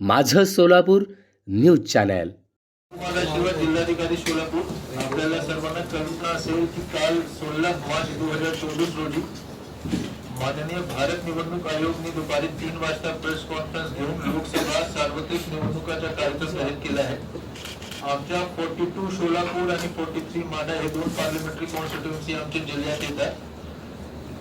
माझं Solapur news channel. जिल्हाधिकारी सोलापूर आपल्याला सर्वांना कल्पना असेल की काल सोळा मार्च दोन हजार चोवीस रोजी माननीय भारत निवडणूक आयोगने दुपारी तीन वाजता प्रेस कॉन्फरन्स घेऊन लोकसभा सार्वत्रिक निवडणुकाचा कार्यक्रम जाहीर केला आहे. आमच्या फोर्टी टू सोलापूर आणि फोर्टी थ्री माडा हे दोन पार्लमेंटरी कॉन्स्टिट्युएन्सी आमच्या जिल्ह्यात येतात.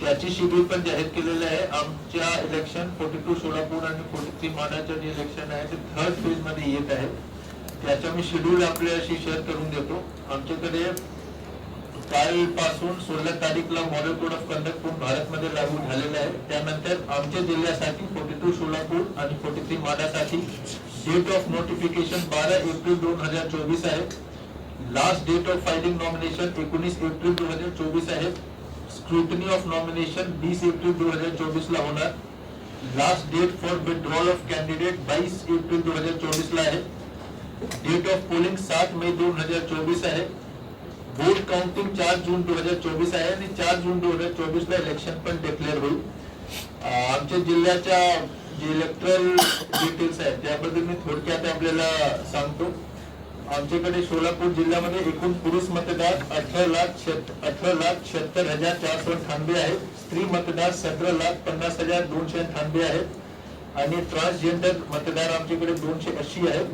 त्याची शेड्यूल पण जाहीर केलेलं आहे. आमच्या इलेक्शन फोर्टी टू सोलापूर आणि फोर्टी थ्री मानाच्या जे इलेक्शन आहे ते थर्ड फेजमध्ये येत आहे. त्याचा मी शेड्यूल आपल्याशी शेअर करून देतो. आमच्याकडे कालपासून सोळा तारीखला मॉडेल कोड ऑफ कंडक्ट पूर्ण भारतमध्ये लागू झालेला आहे. त्यानंतर आमच्या जिल्ह्यासाठी फोर्टी टू सोलापूर आणि फोर्टी थ्री माडासाठी डेट ऑफ नोटिफिकेशन बारा एप्रिल दोन हजार चोवीस आहे. Last date of filing nomination एकोणीस एप्रिल दोन हजार चोवीस आहे. स्क्रुटनी ऑफ नॉमिनेशन बीस एप्रिल दोन हजार चोवीस ला होणार. Last date for withdrawal of candidate बाईस एप्रिल दोन हजार चोवीस ला आहे. डेट ऑफ पोलिंग सात मे दोन हजार चोवीस आहे. वोट काउंटिंग चार जून दोन हजार चोवीस आहे आणि चार जून दोन हजार चोवीस ला इलेक्शन पण डिक्लेअर होईल. आमच्या जिल्ह्याच्या जे इलेक्ट्रल डिटेल्स आहेत त्याबद्दल मी थोडक्यात आपल्याला सांगतो. आमच्याकडे सोलापूर जिल्ह्यामध्ये एकूण पुरुष मतदार अठरा लाख अठरा लाख शहात्तर हजार चारशे थांबे आहेत. स्त्री मतदार सतरा लाख पन्नास हजार दोनशे थांबे आहेत. आणि ट्रान्सजेंडर मतदार आमच्याकडे दोनशे ऐंशी आहेत.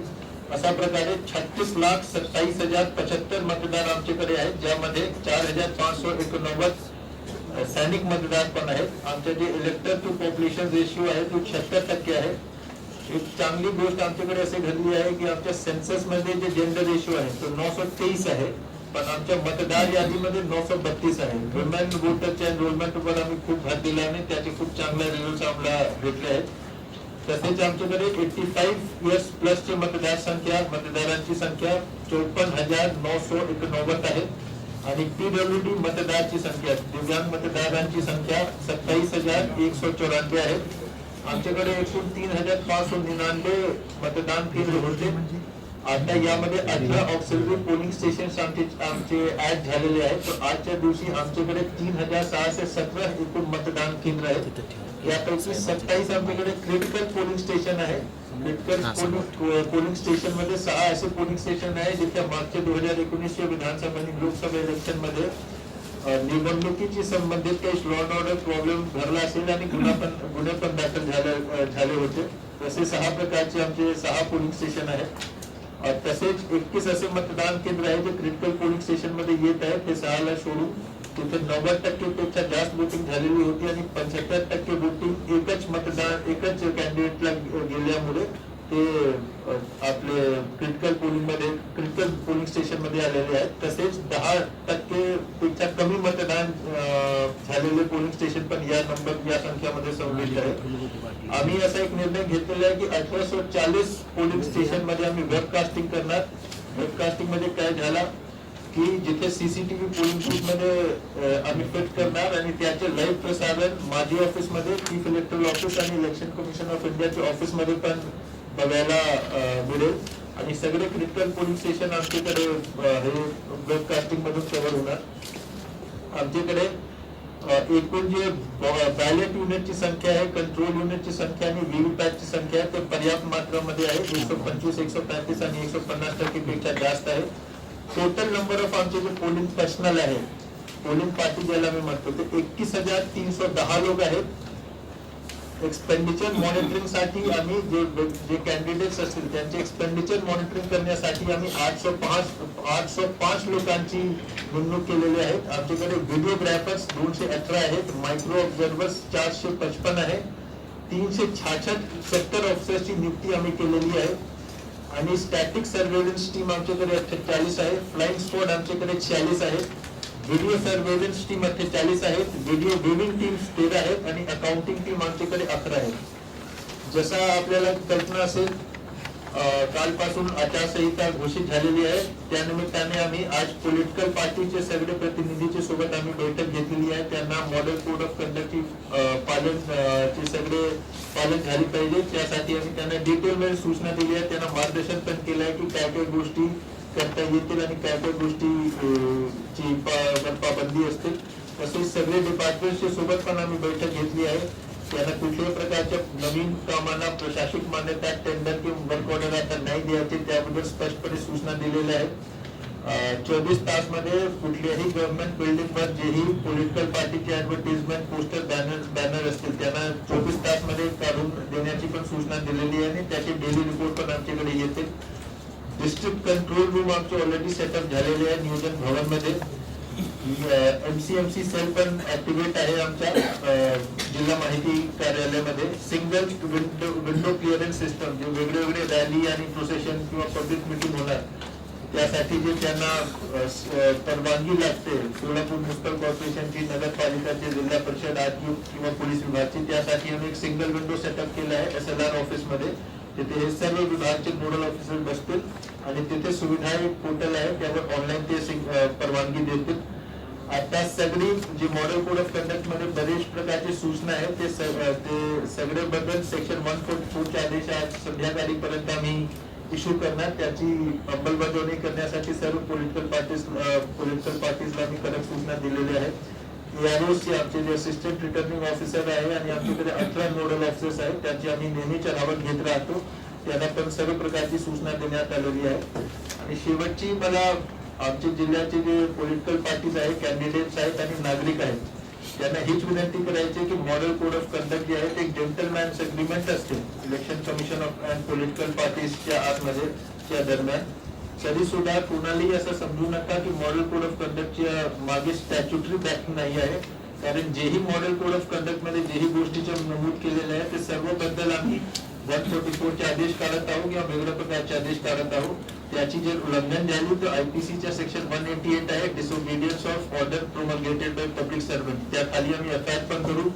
अशा प्रकारे छत्तीस लाख सत्तावीस हजार पचहत्तर मतदार आमच्याकडे आहेत ज्यामध्ये चार हजार पाचशे एकोणनव्वद सैनिक मतदार पण आहेत. आमचं जे इलेक्टर टू पॉप्युलेशन रेशिओ आहे तो छत्तर टक्के आहे. एक चांगली गोष्ट आमच्याकडे असे घडली आहे की आमच्या सेन्ससमध्ये जे जेंडर रेशो आहे तो नऊशे तेवीस आहे. पण आमच्या मतदार यादीमध्ये नऊशे बत्तीस आहे. वुमेन वोटरच्या एनरोलमेंटवर आम्ही खूप भर दिला आणि त्याचे खूप चांगले रिझल्ट आम्हाला भेटले आहेत. तसेच आमच्याकडे एट्टी फाईव्ह इयर्स प्लसची मतदार संख्या मतदारांची संख्या चौपन्न हजार नऊशे एकोणनव्वद आहे. आणि पीडब्ल्यू डी मतदारची संख्या दिव्यांग मतदारांची संख्या सत्तावीस हजार एकशे चौऱ्याण्णव आहे. आमच्याकडे एकूण तीन हजार पाचशे निन्यानवे मतदान केंद्र होते. आता यामध्ये अठरा ऑक्सिलरी पोलिंग स्टेशन आमचे आमचे ऍड झालेले आहेत. तर आजच्या दिवशी आमच्याकडे तीन हजार सहाशे सतरा एकूण मतदान केंद्र आहेत. यापैकी सत्तावीस आमच्याकडे क्रिटिकल पोलिंग स्टेशन आहे. क्रिटिकल पोलिंग स्टेशनमध्ये सहा असे पोलिंग स्टेशन आहे जिथे मागच्या दोन हजार एकोणीसच्या विधानसभा आणि लोकसभा इलेक्शनमध्ये निवडणुकीची संबंधित काही लॉ अँड ऑर्डर प्रॉब्लेम घडला असेल आणि गुन्हा पण गुन्हे पण दाखल झाले झाले होते. तसे सहा प्रकारचे आमचे सहा पोलिंग स्टेशन आहेत. तसेच एकतीस असे मतदान केंद्र आहे जे क्रिटिकल पोलिंग स्टेशनमध्ये येत आहे ते सहाला सोडून तिथे नव्वद टक्के पेक्षा जास्त वोटिंग झालेली होती आणि पंच्याहत्तर टक्के वोटिंग एकच मतदान एकच कॅन्डिडेटला गेल्यामुळे ते आपले क्रिटिकल पोलिंगमध्ये क्रिटिकल पोलिंग स्टेशनमध्ये आलेले आहेत. तसेच दहा टक्के पेक्षा कमी मतदान झालेले पोलिंग स्टेशन पण या नंबर या संख्यामध्ये समाविष्ट आहेत आम्ही असा एक निर्णय घेतलेला आहे की अठराशे चाळीस पोलिंग स्टेशनमध्ये आम्ही वेबकास्टिंग करणार. वेबकास्टिंगमध्ये काय झाला की जिथे सीसीटीव्ही पोलिंग बूथमध्ये आम्ही फिट करणार आणि त्याचे लाईव्ह प्रसारण माझी ऑफिसमध्ये चीफ इलेक्टोरल ऑफिस आणि इलेक्शन कमिशन ऑफ इंडियाच्या ऑफिसमध्ये पण बघायला मिळेल. आणि सगळे क्रिटिकल पोलिंग स्टेशन आमच्याकडे हे वेबकास्टिंग मधून कव्हर होणार. आमच्याकडे एकूण जे बॅलेट युनिटची संख्या आहे कंट्रोल युनिटची संख्या आणि व्हीव्हीपॅटची संख्या आहे ते पर्याप्त मात्रामध्ये आहे. एकशे पंचवीस एकशे पॅतीस आणि एकशे पन्नास टक्केपेक्षा जास्त आहे. टोटल नंबर ऑफ आमचे जे पोलिंग पर्सनल आहे पोलिंग पार्टी ज्याला मी म्हणतो ते एकतीस हजार तीनशे दहा लोक आहेत. एक्सपेंडिचर मॉनिटरिंगसाठी आम्ही जे जे कॅन्डिडेट्स असतील त्यांचे एक्सपेंडिचर मॉनिटरिंग करण्यासाठी आम्ही आठशे पाच आठशे पाच लोकांची नेमणूक केलेली आहे. आमच्याकडे व्हिडिओग्राफर्स दोनशे अठरा आहेत. मायक्रो ऑब्झर्वर्स चारशे पचपन आहे. तीनशे छाछट सेक्टर ऑफिसरची नियुक्ती आम्ही केलेली आहे. आणि स्टॅटिक सर्वेलन्स टीम आमच्याकडे अठ्ठेचाळीस आहे. फ्लाईंग स्क्वॉड आमच्याकडे छ्यालीस आहेत व्हिडिओ सर्वेलन्स टीम अठ्ठेचाळीस आहेत. व्हिडिओ व्हिविंग टीम तेरा आहेत आणि अकाउंटिंग टीम आमच्याकडे अकरा आहेत. जसा आपल्याला कल्पना असेल कालपासून आचारसंहिता घोषित झालेली आहे. त्यानिमित्ताने आम्ही आज पॉलिटिकल पार्टीचे सगळे प्रतिनिधीच्या सोबत आम्ही बैठक घेतलेली आहे. त्यांना मॉडेल कोड ऑफ कंडक्टची पालन चे सगळे पालन झाली पाहिजे. त्यासाठी आम्ही त्यांना डिटेल सूचना दिली आहे. त्यांना मार्गदर्शन पण केलं आहे की काय काय गोष्टी करता येतील आणि काय काय गोष्टी अं, ची पाबंदी असते. तसेच सगळे डिपार्टमेंटच्या सोबत पण आम्ही बैठक घेतली आहे. त्यांना कुठल्याही प्रकारच्या नवीन कामांना प्रशासकीय मान्यता टेंडर किंवा वर्क ऑर्डर आता नाही द्यायचे त्याबद्दल स्पष्टपणे सूचना दिलेल्या आहेत. चोवीस तासमध्ये कुठल्याही गव्हर्नमेंट बिल्डिंग वर जेही पॉलिटिकल पार्टीचे ऍडव्हर्टिजमेंट पोस्टर बॅनर बॅनर असतील त्यांना चोवीस तासमध्ये काढून देण्याची पण सूचना दिलेली आहे आणि त्याचे डेली रिपोर्ट पण आमच्याकडे येतील डिस्ट्रिक्ट कंट्रोल रूम आमचे ऑलरेडी सेटअप झालेले आहे नियोजन भवनमध्ये एमसीएमसी सेल पण ऍक्टिव्हेट आहे आमच्या जिल्हा माहिती कार्यालयामध्ये. Single window window clearance system जे वेगळे वेगळे रॅली आणि प्रोसेशन किंवा पब्लिक मिटिंग होणार त्यासाठी जे त्यांना परवानगी लागते सोलापूर म्युनिसिपल कॉर्पोरेशनची नगरपालिकाची जिल्हा परिषद आयुक्त किंवा पोलीस विभागची त्यासाठी आम्ही एक सिंगल विंडो सेटअप केला आहे एस एल आर ऑफिसमध्ये तिथे हे सर्व विभागाचे नोडल ऑफिसर बसतील. आणि तिथे सुविधा एक पोर्टल आहे त्यावर ऑनलाईन ते परवानगी देतील. आता सगळी जी मॉडेल कोड ऑफ कंडक्टमध्ये बरेच प्रकारची सूचना आहेत ते सगळे बदल सेक्शन वन फोर्ट फोरच्या आदेशात संध्याकाळी पर्यंत आम्ही इश्यू करणार. त्याची अंमलबजावणी करण्यासाठी सर्व पॉलिटिकल पार्टीज पॉलिटिकल पार्टीजला आम्ही कडक सूचना दिलेल्या आहेत. एआरओसी आमचे जे असिस्टंट रिटर्निंग ऑफिसर आहे आणि आमच्याकडे अठरा नोडल ऑफिसर्स आहेत त्याची आम्ही नेहमीच नावात घेत राहतो. त्यांना पण सर्व प्रकारची सूचना देण्यात आलेली आहे. आणि शेवटची मला आमचे जिल्ह्याचे जे पॉलिटिकल पार्टीज आहेत कॅन्डिडेट्स आहेत आणि नागरिक आहेत त्यांना हीच विनंती करायची की मॉडेल कोड ऑफ कंडक्ट जे आहे ते जेंटलमॅन्स अग्रीमेंट असते. Election commission of and political पार्टीजच्या आतमध्ये त्या दरम्यान. तरी सुद्धा कोणालाही असं समजू नका की मॉडेल कोड ऑफ कंडक्टच्या मागे स्टॅच्युटरी बॅकिंग नाही आहे. कारण जेही मॉडेल कोड ऑफ कंडक्टमध्ये जेही गोष्टीच्या नमूद केलेल्या आहे ते सर्वबद्दल आम्ही वन फोर्टी फोरचे आदेश काढत आहोत किंवा वेगळ्या प्रकारचे आदेश काढत आहोत त्याची जर उल्लंघन झाली तर आयपीसीच्या सेक्शन वन एटी एट आहे disobedience of order promulgated by public servant त्या खाली आम्ही एफ पण करू.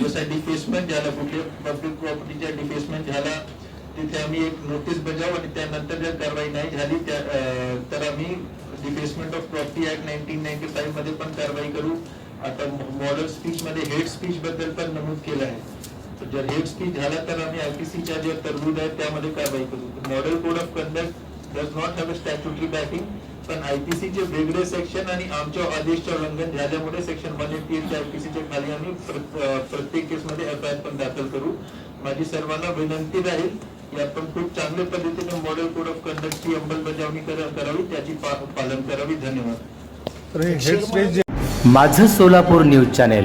जसा डिफेसमेंट झाला कुठल्या पब्लिक प्रॉपर्टीचा डिफेसमेंट झाला तिथे आम्ही एक नोटीस बजावू आणि त्यानंतर जर कारवाई नाही झाली त्या तर आम्ही defacement of property act nineteen ninety फाईव्हमध्ये पण कारवाई करू. आता मॉडल स्पीच मध्ये हेड स्पीच बद्दल पण नमूद केलं आहे. जर हेड स्पीच झाला तर आम्ही आयपीसीच्या जे तरतूद आहे त्यामध्ये कारवाई करू. Model code of conduct does not have a statutory backing पण आयपीसीचे वेगळे सेक्शन आणि आमच्या आदेशचे उल्लंघन झाल्यामुळे सेक्शन वन एटी एट आयपीसीच्या खाली आम्ही प्रत- अं, प्रत्येक केसमध्ये एफ आय पण दाखल करू. माझी सर्वांना विनंती राहील की आपण खूप चांगल्या पद्धतीने मॉडेल कोड ऑफ कंडक्टची अंमलबजावणी करा- करावी त्याची पा- पालन करावी. धन्यवाद. माझं सोलापूर न्यूज चॅनेल